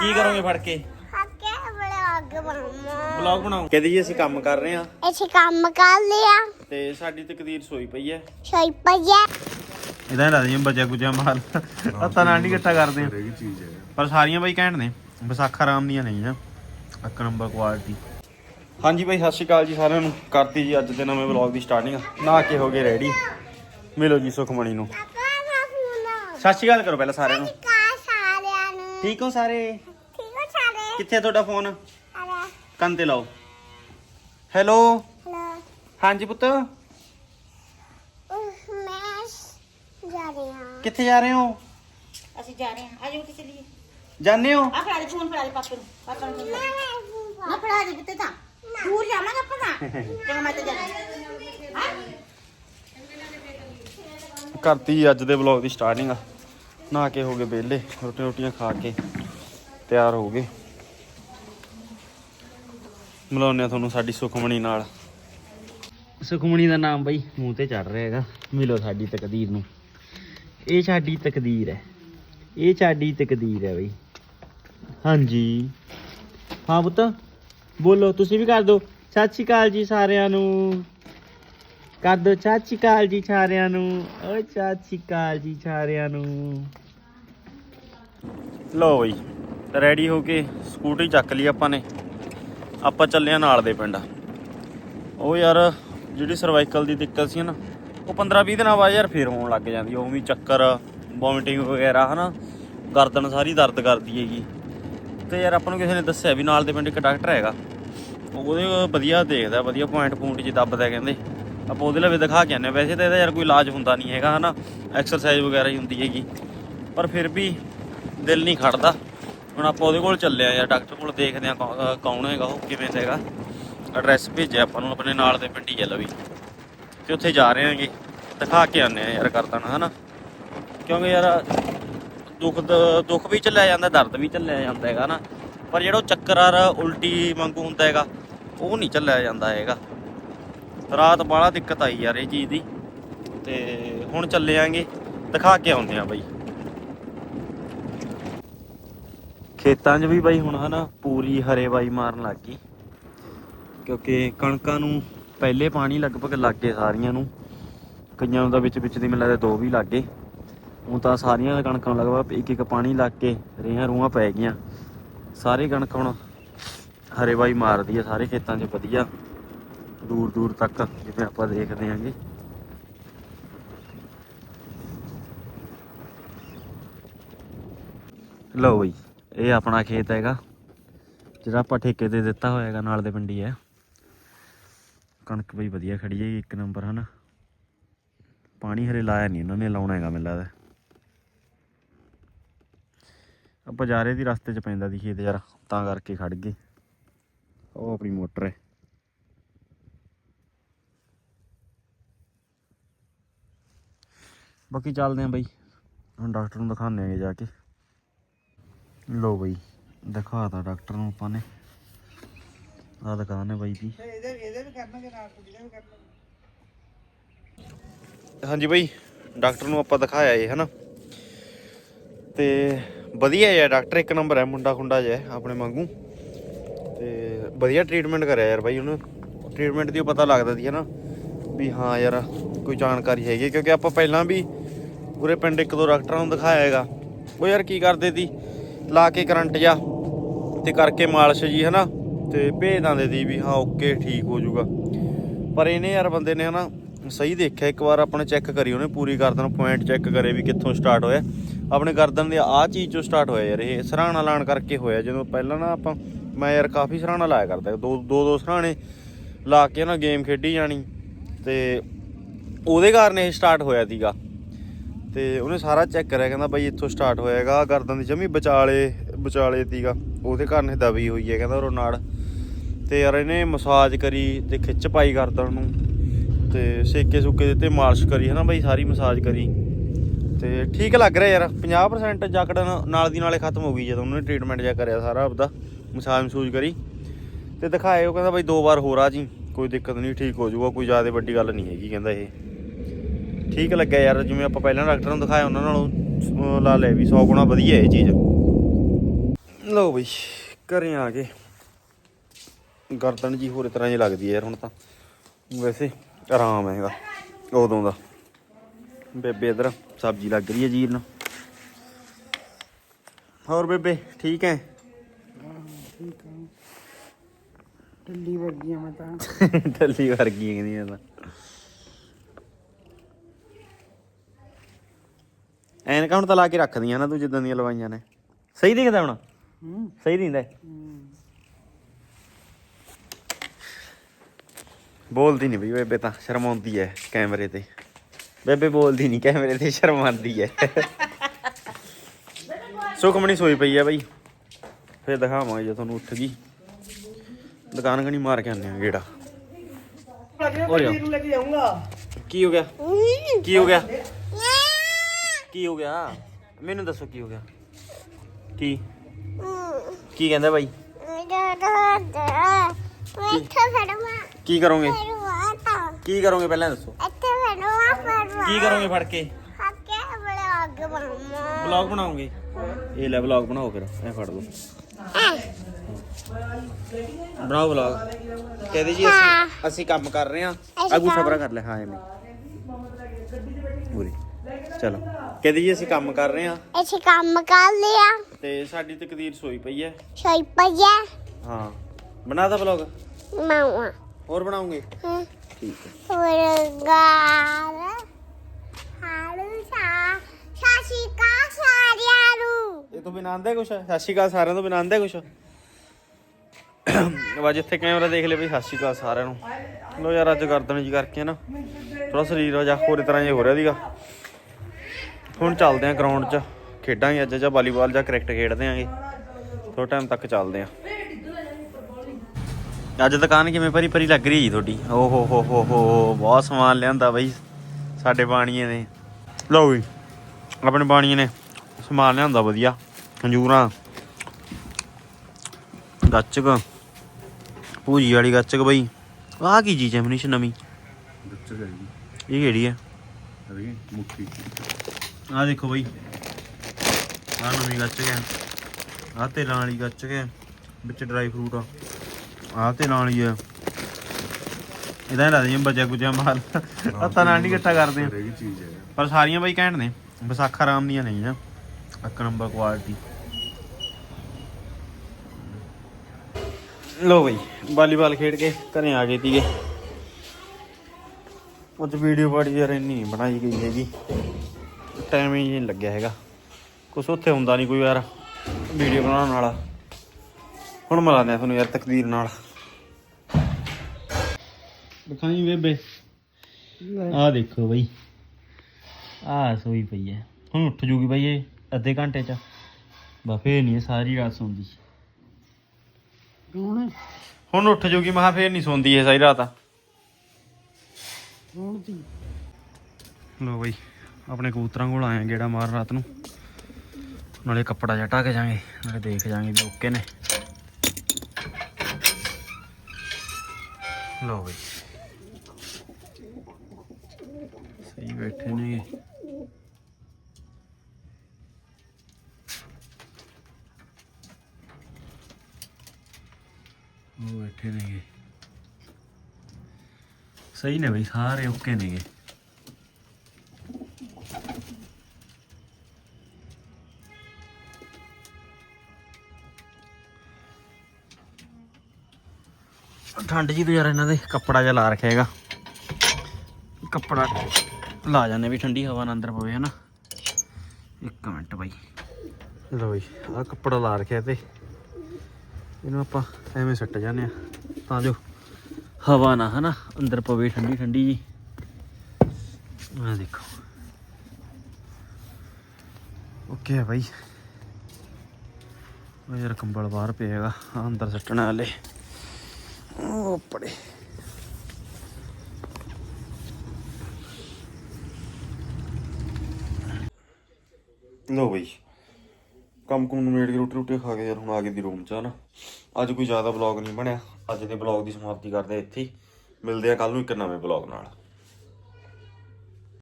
ਕੀ ਕਰੋਗੇ ਫੜ ਕੇ? ਹੱਕੇ ਵਲੌਗ ਬਣਾਉਣਾ। ਵਲੌਗ ਬਣਾਓ। ਕਹਿੰਦੀ ਜੀ ਅਸੀਂ ਕੰਮ ਕਰ ਰਹੇ ਆ ਅਸੀਂ ਕੰਮ ਕਰ ਲਿਆ ਤੇ ਸਾਡੀ ਤਕਦੀਰ ਸੋਈ ਪਈ ਹੈ। ਸੋਈ ਪਈਆ ਇਹਦਾ ਹੀ ਲੱਗਦੀ ਬਚਿਆ ਕੁਚਿਆ ਮਾਲ ਹੱਥਾਂ ਨਾਲ ਨਹੀਂ ਇਕੱਠਾ ਕਰਦੇ। ਆ ਹਰੇਕ ਚੀਜ਼ ਹੈ। ਪਰ ਸਾਰੀਆਂ ਬਾਈ ਘੈਂਟ ਨੇ। ਵਿਸਾਖਾ ਰਾਮ ਦੀਆਂ ਨਹੀਂ ਆ ਇੱਕ ਨੰਬਰ ਕੁਆਲਿਟੀ ਹਾਂਜੀ ਬਾਈ ਸਤਿ ਸ਼੍ਰੀ ਅਕਾਲ ਜੀ ਸਾਰਿਆਂ ਨੂੰ। ਕਰਤੀ ਜੀ ਅੱਜ ਦੇ ਨਵੇਂ ਵਲੌਗ ਦੀ ਸਟਾਰਟਿੰਗ ਨਹਾ ਕੇ ਹੋ ਗਏ ਰੈਡੀ ਮਿਲੋ ਜੀ ਸੁਖਮਣੀ ਨੂੰ। ਪਾਪਾ ਦਾ ਫੋਨ ਸਤਿ ਸ਼੍ਰੀ ਅਕਾਲ ਕਰੋ ਪਹਿਲਾਂ ਸਾਰਿਆਂ ਨੂੰ। ਕਾ ਸਾਰਿਆਂ ਨੂੰ। ਠੀਕ ਹੋ ਸਾਰੇ? ਕਿੱਥੇ ਆ ਤੁਹਾਡਾ ਫੋਨ? ਅਰੇ ਕੰਨ ਤੇ ਲਾਓ। ਹੈਲੋ? ਹਲੋ। ਹਾਂਜੀ ਪੁੱਤ। ਮੈਂ ਜਾ ਰਹੀ ਹਾਂ। ਕਿੱਥੇ ਜਾ ਰਹੇ ਹੋ? ਅਸੀਂ ਜਾ ਰਹੇ ਹਾਂ। ਆਜੋ ਕਿਤੇ ਚਲੀਏ। ਜਾਣੇ ਹੋ? ਆ ਫੜਾ ਦੇ ਫੋਨ ਫੜਾ ਦੇ ਪਾਪੇ ਨੂੰ। ਪਾਪਾ ਨੂੰ ਫੋਨ ਫੜਾ ਦੇ। ਨਾ ਫੜਾ ਦੇ ਕਿਤੇ ਤਾਂ। ਦੂਰ ਜਾਵਾਂਗੇ ਆਪਾਂ ਤਾਂ। ਚੰਗਾ ਮੈਂ ਤਾਂ ਜਾਣਾ ਹਾਂ। ਕਰਤੀ ਜੀ ਅੱਜ ਦੇ ਵਲੌਗ ਦੀ ਸਟਾਰਟਿੰਗ ਨਹਾ ਕੇ ਹੋ ਗਏ ਵਿਹਲੇ। ਰੋਟੀ ਰੋਟੀਆਂ ਖਾ ਕੇ ਤਿਆਰ ਹੋ ਗਏ। ਮਿਲਾਉਂਦੇ ਆ ਤੁਹਾਨੂੰ ਸਾਡੀ ਸੁਖਮਣੀ ਨਾਲ। ਸੁਖਮਣੀ ਦਾ ਨਾਮ ਬਈ ਮੂੰਹ ਤੇ ਚੜ ਰਿਹਾ ਹੈਗਾ। ਮਿਲੋ ਸਾਡੀ ਤਕਦੀਰ ਨੂੰ। ਇਹ ਸਾਡੀ ਤਕਦੀਰ ਹੈ। ਇਹ ਸਾਡੀ ਤਕਦੀਰ ਹੈ ਬਈ। ਹਾਂਜੀ। ਹਾਂ ਪੁੱਤ ਬੋਲੋ ਤੁਸੀਂ ਵੀ ਕਰ ਦਿਓ। ਸਤਿ ਸ਼੍ਰੀ ਅਕਾਲ ਜੀ ਸਾਰਿਆਂ ਨੂੰ। ਕਰ ਦਿਓ। ਸਤਿ ਸ਼੍ਰੀ ਅਕਾਲ ਜੀ ਸਾਰਿਆਂ ਨੂੰ। ਓਏ ਸਤਿ ਸ਼੍ਰੀ ਅਕਾਲ ਜੀ ਸਾਰਿਆਂ ਨੂੰ। ਲੋ ਬਈ ਰੈਡੀ ਹੋ ਕੇ ਸਕੂਟਰੀ ਚੱਕ ਲਈ ਆਪਾਂ ਨੇ। ਆਪਾਂ ਚੱਲੇ ਆ ਨਾਲ ਦੇ ਪਿੰਡ। ਉਹ ਯਾਰ ਜਿਹੜੀ ਸਰਵਾਈਕਲ ਦੀ ਦਿੱਕਤ ਸੀ ਨਾ, ਉਹ 15 20 ਦਿਨਾਂ ਬਾਅਦ ਯਾਰ ਫੇਰ ਹੋਣ ਲੱਗ ਜਾਂਦੀ ਆ ਉਹ ਵੀ ਚੱਕਰ ਵੋਮਿਟਿੰਗ ਵਗੈਰਾ, ਹਨਾ। ਗਰਦਨ ਸਾਰੀ ਦਰਦ ਕਰਦੀ ਹੈਗੀ। ਤੇ ਯਾਰ ਆਪਾਂ ਨੂੰ ਕਿਸੇ ਨੇ ਦੱਸਿਆ ਵੀ ਨਾਲ ਦੇ ਪਿੰਡ ਇੱਕ ਡਾਕਟਰ ਹੈਗਾ। ਉਹਦੇ ਵਧੀਆ ਦੇਖਦਾ, ਵਧੀਆ ਪੁਆਇੰਟ ਪੁਆਇੰਟ ਜੀ ਦੱਬਦਾ ਕਹਿੰਦੇ। ਆਪਾਂ ਉਹਦੇ ਲਵੇ ਦਿਖਾ ਕੇ ਆਨੇ ਆ। ਵੈਸੇ ਤਾਂ ਇਹਦਾ ਯਾਰ ਕੋਈ ਇਲਾਜ ਹੁੰਦਾ ਨਹੀਂ ਹੈਗਾ, ਹਨਾ। ਐਕਸਰਸਾਈਜ਼ ਵਗੈਰਾ ਹੀ ਹੁੰਦੀ ਹੈਗੀ। ਪਰ ਫਿਰ ਵੀ ਦਿਲ ਨਹੀਂ ਖੜਦਾ। ਹੁਣ ਆਪਾਂ ਉਹਦੇ ਕੋਲ ਚੱਲੇ ਆ ਯਾਰ ਡਾਕਟਰ ਕੋਲ ਦੇਖਦੇ ਆ ਕੌ- ਕੌਣ ਹੈਗਾ, ਉਹ ਕਿਵੇਂ ਦਾ ਹੈਗਾ। ਐਡਰੈਸ ਭੇਜਿਆ ਆਪਾਂ ਨੂੰ ਆਪਣੇ ਨਾਲ ਦੇ ਪਿੰਡੀ ਚੱਲ ਵੀ। ਤੇ ਉੱਥੇ ਜਾ ਰਹੇ ਹਾਂਗੇ, ਦਿਖਾ ਕੇ ਆਨੇ ਆ ਯਾਰ ਕਰਦਣ ਹਨਾ। ਕਿਉਂਕਿ ਯਾਰ, ਦੁੱਖ ਦ- ਦੁੱਖ ਵੀ ਚੱਲਿਆ ਜਾਂਦਾ, ਦਰਦ ਵੀ ਚੱਲਿਆ ਜਾਂਦਾ ਹੈਗਾ ਨਾ। ਪਰ ਜਿਹੜਾ ਉਹ ਚੱਕਰ ਆ ਉਲਟੀ ਵਾਂਗੂ ਹੁੰਦਾ ਹੈਗਾ, ਉਹ ਨਹੀਂ ਚੱਲਿਆ ਜਾਂਦਾ ਹੈਗਾ। ਰਾਤ ਬਾਹਲਾ ਦਿੱਕਤ ਆਈ ਯਾਰ ਇਹ ਚੀਜ਼ ਦੀ। ਤੇ ਹੁਣ ਚੱਲੇ ਆਂਗੇ, ਦਿਖਾ ਕੇ ਆਉਂਦੇ ਆ ਬਾਈ। ਖੇਤਾਂ 'ਚ ਵੀ ਬਾਈ ਹੁਣ ਹਨਾ ਪੂਰੀ ਹਰੇਵਾਈ ਮਾਰਨ ਲੱਗ ਗਈ। ਕਿਉਂਕਿ ਕਣਕਾਂ ਨੂੰ ਪਹਿਲੇ ਪਾਣੀ ਲਗਭਗ ਲੱਗ ਗਏ ਸਾਰੀਆਂ ਨੂੰ। ਕਈਆਂ ਨੂੰ ਤਾਂ ਵਿੱਚ ਵਿੱਚ ਦੀ ਮੈਨੂੰ ਲੱਗਦਾ ਦੋ ਵੀ ਲੱਗ ਗਏ। ਹੁਣ ਤਾਂ ਸਾਰੀਆਂ ਕਣਕਾਂ ਨੂੰ ਲਗਭਗ ਇੱਕ ਇੱਕ ਪਾਣੀ ਲੱਗ ਕੇ ਰੇਹਾਂ ਰੂਹਾਂ ਪੈ ਗਈਆਂ। ਸਾਰੇ ਕਣਕ ਹੁਣ ਹਰੇਵਾਈ ਮਾਰਦੀ ਹੈ ਸਾਰੇ ਖੇਤਾਂ 'ਚ ਵਧੀਆ। ਦੂਰ ਦੂਰ ਤੱਕ ਜਿਵੇਂ ਆਪਾਂ ਦੇਖਦੇ ਆਂਗੇ। ਲਓ ਬਈ। ਇਹ ਆਪਣਾ ਖੇਤ ਹੈਗਾ, ਜਿਹੜਾ ਆਪਾਂ ਠੇਕੇ ਤੇ ਦਿੱਤਾ ਹੋਇਆ ਹੈਗਾ, ਨਾਲ ਦੇ ਪਿੰਡੀ ਹੈ। ਕਣਕ ਬਈ ਵਧੀਆ ਖੜੀ ਹੈ ਇੱਕ ਨੰਬਰ ਹਨਾ। ਪਾਣੀ ਹਰੇ ਲਾਇਆ ਨਹੀਂ ਉਹਨਾਂ ਨੇ, ਲਾਉਣਾ ਹੈਗਾ ਮੈਨੂੰ ਲੱਗਦਾ। ਆਪਾਂ ਜਾ ਰਹੇ ਦੀ ਰਸਤੇ 'ਚ ਪੈਂਦਾ ਦੀ ਖੇਤ ਯਾਰ, ਤਾਂ ਕਰਕੇ ਖੜ ਗਏ। ਉਹ ਆਪਣੀ ਮੋਟਰ ਹੈ। ਬਾਕੀ ਚੱਲਦੇ ਆਂ ਬਈ, ਹੁਣ ਡਾਕਟਰ ਨੂੰ ਦਿਖਾਉਂਦੇ ਆਂਗੇ ਜਾ ਕੇ। ਲੋ ਬਈ, ਦਿਖਾਤਾ ਡਾਕਟਰ ਨੂੰ ਆਪਾਂ ਨੇ। ਆ ਦੁਕਾਨ ਹੈ ਬਾਈ ਦੀ। ਹਾਂਜੀ ਬਾਈ, ਡਾਕਟਰ ਨੂੰ ਆਪਾਂ ਦਿਖਾਇਆ ਇਹ, ਹਨਾ? ਤੇ ਵਧੀਆ ਹੈ ਡਾਕਟਰ, ਇੱਕ ਨੰਬਰ ਹੈ, ਮੁੰਡਾ ਖੁੰਡਾ ਜਿਹਾ ਆਪਣੇ ਵਾਂਗੂ। ਤੇ ਵਧੀਆ ਟ੍ਰੀਟਮੈਂਟ ਕਰਿਆ ਯਾਰ ਬਾਈ ਉਹਨੂੰ। ਟ੍ਰੀਟਮੈਂਟ ਦੀ ਪਤਾ ਲੱਗਦਾ ਸੀ, ਹਨਾ? ਵੀ ਹਾਂ ਯਾਰ, ਕੋਈ ਜਾਣਕਾਰੀ ਹੈਗੀ ਕਿਉਂਕਿ ਆਪਾਂ ਪਹਿਲਾਂ ਵੀ ਪੂਰੇ ਪਿੰਡ ਇੱਕ ਦੋ ਡਾਕਟਰਾਂ ਨੂੰ ਦਿਖਾਇਆ ਹੈਗਾ। ਉਹ ਯਾਰ ਕੀ ਕਰਦੇ ਸੀ? ਲਾ ਕੇ ਕਰੰਟ ਜਾ ਤੇ ਕਰਕੇ ਮਾਲਿਸ਼ ਜੀ, ਹਨਾ? ਤੇ ਭੇਜ ਦਿੰਦੇ ਦੀ ਵੀ, ਹਾਂ, ਓਕੇ, ਠੀਕ ਹੋ ਜਾਊਗਾ। ਪਰ ਇਹਨੇ ਯਾਰ ਬੰਦੇ ਨੇ, ਹਨਾ, ਸਹੀ ਦੇਖਿਆ, ਇੱਕ ਵਾਰ ਆਪਣੇ ਚੈੱਕ ਕਰੀ, ਉਹਨੇ ਪੂਰੀ ਗਰਦਨ ਪੁਆਇੰਟ ਚੈੱਕ ਕਰੇ ਵੀ ਕਿੱਥੋਂ ਸਟਾਰਟ ਹੋਇਆ। ਆਪਣੇ ਗਰਦਨ ਦੇ ਆਹ ਚੀਜ਼ ਚੋਂ ਸਟਾਰਟ ਹੋਇਆ ਯਾਰ ਇਹ ਸਰਾਣਾ ਲਾਣ ਕਰਕੇ ਹੋਇਆ, ਜਦੋਂ ਪਹਿਲਾਂ ਨਾ ਆਪਾਂ, ਮੈਂ ਯਾਰ ਕਾਫੀ ਸਰਾਣਾ ਲਾਇਆ ਕਰਦਾ, ਦੋ ਦੋ ਦੋ ਸਰਾਣੇ ਲਾ ਕੇ ਨਾ ਗੇਮ ਖੇਡੀ ਜਾਣੀ, ਤੇ ਉਹਦੇ ਕਾਰਨ ਇਹ ਸਟਾਰਟ ਹੋਇਆ ਸੀਗਾ। ਤੇ ਉਹਨੇ ਸਾਰਾ ਚੈੱਕ ਕਰਿਆ, ਕਹਿੰਦਾ ਬਾਈ ਇੱਥੋਂ ਸਟਾਰਟ ਹੋਇਆਗਾ, ਗਰਦਨ ਦੀ ਜਮੀ ਵਿਚਾਲੇ ਵਿਚਾਲੇ ਸੀਗਾ ਉਹਦੇ ਕਾਰਨ ਇਹ ਦਬੀ ਹੋਈ ਹੈ, ਕਹਿੰਦਾ ਉਹ ਨਾੜ ਤੇ ਯਾਰ ਇਹਨੇ ਮਸਾਜ ਕਰੀ ਤੇ ਖਿੱਚ ਪਾਈ ਗਰਦਨ ਨੂੰ। ਤੇ ਸੇਕੇ ਸੁੱਕੇ ਦਿੱਤੇ, ਮਾਲਿਸ਼ ਕਰੀ, ਹਨਾ ਬਾਈ, ਸਾਰੀ ਮਸਾਜ ਕਰੀ। ਤੇ ਠੀਕ ਲੱਗ ਰਿਹਾ ਯਾਰ 50% ਜਕੜਨ ਨਾਲ ਦੀ ਨਾਲੇ ਖਤਮ ਹੋ ਗਈ ਜਦੋਂ ਉਹਨੇ ਟ੍ਰੀਟਮੈਂਟ ਜਿਆ ਕਰਿਆ ਸਾਰਾ ਆਪਦਾ ਮਸਾਜ ਮਸੂਜ ਕਰੀ। ਤੇ ਦਿਖਾਏ, ਉਹ ਕਹਿੰਦਾ ਬਾਈ ਦੋ ਵਾਰ ਹੋਰ ਆ ਜੀ, ਕੋਈ ਦਿੱਕਤ ਨਹੀਂ, ਠੀਕ ਹੋ ਜਾਊਗਾ, ਕੋਈ ਜ਼ਿਆਦਾ ਵੱਡੀ ਗੱਲ ਨਹੀਂ ਹੈਗੀ, ਕਹਿੰਦਾ ਇਹ। ਠੀਕ ਲੱਗਿਆ ਯਾਰ ਜਿਵੇਂ ਆਪਾਂ ਪਹਿਲਾਂ ਡਾਕਟਰ ਨੂੰ ਦਿਖਾਇਆ ਉਹਨਾਂ ਨਾਲੋਂ ਲਾ ਲੈ ਵੀ 100 ਗੁਣਾ ਵਧੀਆ ਇਹ ਚੀਜ਼। ਲਓ ਬਈ ਘਰੇ ਆ ਗਏ ਗਰਦਨ ਜੀ ਹੋਰੇ ਤਰ੍ਹਾਂ ਹੀ ਲੱਗਦੀ ਹੈ ਯਾਰ ਹੁਣ ਤਾਂ। ਵੈਸੇ ਆਰਾਮ ਹੈਗਾ ਉਦੋਂ ਦਾ। ਬੇਬੇ ਇਧਰ ਸਬਜ਼ੀ ਲੱਗ ਰਹੀ ਹੈ ਜੀਰ ਨੂੰ ਹੋਰ ਬੇਬੇ ਠੀਕ ਹੈ? ਢਿੱਲੀ ਵਰਗੀਆਂ ਮੈਂ ਤਾਂ। ਟੱਲੀ ਵਰਗੀ ਕਹਿੰਦੀ ਆ ਤਾਂ। ਐਨਕਾਂ ਹੁਣ ਤਾਂ ਲਾ ਕੇ ਰੱਖਦੀਆਂ ਨਾ ਤੂੰ ਜਿੱਦਾਂ ਦੀਆਂ ਲਵਾਈਆਂ ਨੇ। ਸਹੀ ਦਿਖਦਾ ਹੁਣ? ਹੂੰ। ਸਹੀ ਦਿੰਦਾ ਬੋਲਦੀ ਨਹੀਂ ਬਈ ਬੇਬੇ ਤਾਂ ਸ਼ਰਮਾਉਂਦੀ ਐ ਕੈਮਰੇ ਤੇ। ਬੇਬੇ ਬੋਲਦੀ ਨਹੀਂ ਕੈਮਰੇ ਤੇ ਸ਼ਰਮਾਉਂਦੀ ਐ। ਸੁਖਮਣੀ ਸੋਈ ਪਈ ਐ ਬਈ। ਫੇਰ ਦਿਖਾਵਾਂਗੇ ਜੇ ਤੁਹਾਨੂੰ ਉੱਠ ਗਈ। ਦੁਕਾਨ ਕਣੀ ਮਾਰ ਕੇ ਆਉਂਦੇ ਆ ਗੇੜਾ। ਹੋ ਜਾ ਲੈ ਕੀ ਹੋ ਗਿਆ? ਕੀ ਹੋ ਗਿਆ? ਕੀ ਹੋ ਗਿਆ? ਮੈਨੂੰ ਦੱਸੋ ਕੀ ਹੋ ਗਿਆ? ਕੀ? ਕੀ ਕਹਿੰਦਾ ਬਾਈ? ਇੱਥੇ ਫੜਵਾ। ਕੀ ਕਰੋਗੇ? ਫੜਵਾ ਤਾਂ। ਕੀ ਕਰੋਗੇ ਪਹਿਲਾਂ ਦੱਸੋ। ਇੱਥੇ ਫੜਵਾ ਫੜਵਾ। ਕੀ ਕਰੋਗੇ ਫੜ ਕੇ? ਹੱਕੇ ਬੜੇ ਅੱਗ ਬੰਮਾ ਵਲੌਗ ਬਣਾਓਗੇ? ਇਹ ਲੈ ਵਲੌਗ ਬਣਾਓ ਫਿਰ ਐ ਫੜ ਲਓ। ਬਣਾਓ ਵਲੌਗ ਕਹਦੇ ਜੀ ਅਸੀਂ ਅਸੀਂ ਕੰਮ ਕਰ ਰਹੇ ਹਾਂ। ਆ ਗੁੱਸਾ ਬਰਾ ਕਰ ਲੈ ਹਾਂ ਐਵੇਂ। ਚਲੋ। ਕਹਦੇ ਜੀ ਅਸੀਂ ਕੰਮ ਕਰ ਰਹੇ ਹਾਂ। ਅਸੀਂ ਕੰਮ ਕਰ ਲਿਆ ਤੇ ਸਾਡੀ ਤਕਦੀਰ ਸੋਈ ਪਈ ਹੈ। ਸੋਈ ਪਈਆ ਹਾਂ। ਬਣਾਦਾ ਵਲੌਗ ਮਾਵਾ ਹੋਰ ਬਣਾਉਂਗੇ? ਹਾਂ। ਠੀਕ ਹੈ। ਵਰਗਾਰ ਹਾਲੂ ਸਾ ਸਾਸ਼ੀ ਕਾ ਸਾਰਿਆਂ ਨੂੰ। ਇਹ ਤੋਂ ਬਿਨਾਂ ਆਂਦਾ ਕੁਛ? ਸ਼੍ਰੀ ਅਕਾਲ ਸਾਰਿਆਂ ਤੋਂ ਬਿਨਾਂ ਆਂਦਾ ਕੁਛ? ਵਾ ਜਿੱਥੇ ਕੈਮਰਾ ਦੇਖ ਲੈ ਬਈ ਸਤਿ ਸ਼੍ਰੀ ਅਕਾਲ ਸਾਰਿਆਂ ਨੂੰ। ਲੋ ਯਾਰ ਅੱਜ ਗਰਦਨ ਜੀ ਕਰਕੇ ਨਾ ਥੋੜਾ ਸਰੀਰ ਆ ਜਾ ਹੋਰੇ ਤਰ੍ਹਾਂ ਜਿਹਾ ਹੋ ਰਿਹਾ ਸੀਗਾ। ਹੁਣ ਚੱਲਦੇ ਆਂ ਗਰਾਊਂਡ 'ਚ। ਖੇਡਾਂਗੇ ਅੱਜ ਜਾਂ ਵਾਲੀਬਾਲ ਜਾਂ ਕ੍ਰਿਕਟ ਖੇਡਦੇ ਆਂਗੇ ਥੋੜਾ ਟਾਈਮ ਤੱਕ ਚੱਲਦੇ ਆਂ। ਅੱਜ ਦੁਕਾਨ ਕਿਵੇਂ ਭਰੀ ਭਰੀ ਲੱਗ ਰਹੀ ਜੀ ਤੁਹਾਡੀ? ਓ ਹੋ ਹੋ ਹੋ ਹੋ ਬਹੁਤ ਸਮਾਨ ਲਿਆਂਦਾ ਬਈ ਸਾਡੇ ਬਾਣੀਏ ਨੇ। ਲਓ ਵੀ ਆਪਣੇ ਬਾਣੀਏ ਨੇ। ਸਮਾਨ ਲਿਆਂਦਾ ਵਧੀਆ ਖੰਜੂਰਾਂ। ਗੱਚਕ। ਭੂਜੀ ਵਾਲੀ ਗੱਚਕ ਬਈ। ਆਹ ਕੀ ਚੀਜ਼ ਹੈ ਮਨੀਸ਼ ਨਵੀਂ? ਬੱਚਾ ਜਾਏਗੀ ਇਹ ਕਿਹੜੀ ਹੈ? ਅਰੇ ਮੁੱਠੀ। ਆਹ ਦੇਖੋ ਬਈ। ਆਹ ਨਵੀਂ ਗੱਚਕ ਹੈ ਆਹ ਤੇਲਾਂ ਵਾਲੀ ਗੱਚਕ ਹੈ ਵਿੱਚ ਡਰਾਈ ਫਰੂਟ ਆ। ਆਹ ਤੇਲਾਂ ਵਾਲੀ ਹੈ ਇਹਦਾ ਹੀ ਲੱਗਦਾ ਜਿਵੇਂ ਬਚਿਆ ਗੁਜਿਆ ਮਾਲ। ਹੱਥਾਂ ਨਾਲ ਨਹੀਂ ਇਕੱਠਾ ਕਰਦੇ। ਆ ਰਹੇਗੀ ਚੀਜ਼ ਹੈ। ਪਰ ਸਾਰੀਆਂ ਬਈ ਘੈਂਟ ਨੇ। ਵਿਸਾਖਾ ਰਾਮ ਦੀਆਂ ਨਹੀਂ ਆ ਇੱਕ ਨੰਬਰ ਕੁਆਲਿਟੀ ਲੋ ਬਈ ਵਾਲੀਬਾਲ ਖੇਡ ਕੇ ਘਰੇ ਆ ਗਏ ਤੀਗੇ ਉਹ ਵੀਡੀਓ ਬੜੀ ਯਾਰ ਇੰਨੀ ਬਣਾਈ ਗਈ ਹੈਗੀ। ਟਾਈਮ ਹੀ ਨਹੀਂ ਲੱਗਿਆ ਹੈਗਾ। ਕੁਛ ਉੱਥੇ ਹੁੰਦਾ ਨਹੀਂ ਕੋਈ ਯਾਰ ਵੀਡੀਓ ਬਣਾਉਣ ਵਾਲਾ। ਹੁਣ ਮਿਲਾਉਂਦੇ ਆ ਤੁਹਾਨੂੰ ਯਾਰ ਤਕਦੀਰ ਨਾਲ। ਦਿਖਾਈ ਬੇਬੇ। ਆ ਦੇਖੋ ਬਈ। ਆ ਸੋਈ ਪਈ ਹੈ। ਹੁਣ ਉੱਠ ਜੂਗੀ ਬਈ ਇਹ ਅੱਧੇ ਘੰਟੇ ਚ। ਬਾ ਫੇਰ ਨਹੀਂ ਸਾਰੀ ਰਾਤ ਸੌਂਦੀ। ਹੁਣ ਉੱਠ ਜੂਗੀ ਮਹਾ ਫੇਰ ਨਹੀਂ ਸੌਂਦੀ ਇਹ ਸਾਰੀ ਰਾਤ। ਕੌਣ ਸੀ ਲੋ ਬਈ। ਆਪਣੇ ਕਬੂਤਰਾਂ ਕੋਲ ਆਏ ਆ ਗੇੜਾ ਮਾਰ ਰਾਤ ਨੂੰ। ਨਾਲੇ ਕੱਪੜਾ ਜਿਹਾ ਢੱਕ ਜਾਾਂਗੇ, ਨਾਲੇ ਦੇਖ ਜਾਾਂਗੇ ਵੀ ਓਕੇ ਨੇ। ਲੋ ਬਈ। ਸਹੀ ਬੈਠੇ ਨੇ ਉਹ ਬੈਠੇ ਨੇਗੇ ਸਹੀ ਨੇ ਬਈ, ਸਾਰੇ ਓਕੇ ਨੇਗੇ ਠੰਡ ਜੀ ਤੋਂ ਯਾਰ ਇਹਨਾਂ ਦੇ ਕੱਪੜਾ ਜਿਹਾ ਲਾ ਰੱਖਿਆ ਹੈਗਾ। ਕੱਪੜਾ ਲਾ ਜਾਂਦੇ ਵੀ ਠੰਡੀ ਹਵਾ ਨਾਲ ਅੰਦਰ ਪਵੇ, ਹਨਾ? ਇੱਕ ਮਿੰਟ ਬਾਈ। ਲਓ ਬਈ, ਆਹ ਕੱਪੜਾ ਲਾ ਰੱਖਿਆ ਤੇ ਇਹਨੂੰ ਆਪਾਂ ਐਵੇਂ ਸੱਟ ਜਾਂਦੇ ਆ ਤਾਂ ਜੋ ਹਵਾ ਨਾ, ਹਨਾ, ਅੰਦਰ ਪਵੇ ਠੰਡੀ ਠੰਡੀ ਜੀ। ਆ ਦੇਖੋ। ਓਕੇ ਆ ਬਾਈ। ਉਹ ਯਾਰ, ਕੰਬਲ ਬਾਹਰ ਪਿਆ ਹੈਗਾ ਅੰਦਰ ਸੱਟਣਾ ਵਾਲੇ Oh, ਆਪਣੇ ਲੋ ਬਈ, ਕੰਮ ਕੁਮ ਨੂੰ ਮੇੜ ਕੇ ਰੋਟੀ ਰੋਟੀ ਖਾ ਕੇ ਯਾਰ ਹੁਣ ਆ ਗਏ ਦੀ ਰੂਮ ਚ, ਹਨਾ? ਅੱਜ ਕੋਈ ਜ਼ਿਆਦਾ ਵਲੌਗ ਨਹੀਂ ਬਣਿਆ, ਅੱਜ ਦੇ ਵਲੌਗ ਦੀ ਸਮਾਪਤੀ ਕਰਦੇ ਇੱਥੇ ਹੀ। ਮਿਲਦੇ ਆ ਕੱਲ ਨੂੰ ਇੱਕ ਨਵੇਂ ਵਲੌਗ ਨਾਲ।